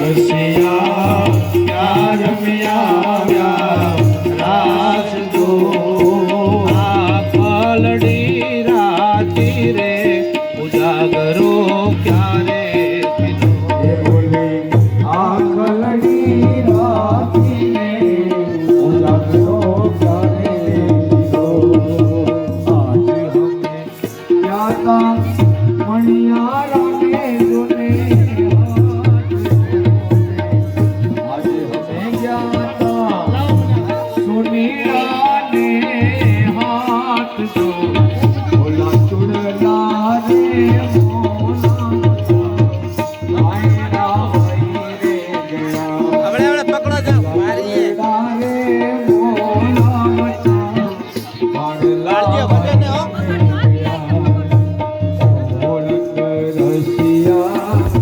રસિયા પ્યાર મ્યા રાસ દો આ પલડી રાતી રે ઉજાગરો ક્યારે મણિયા રામે જોને দিয়া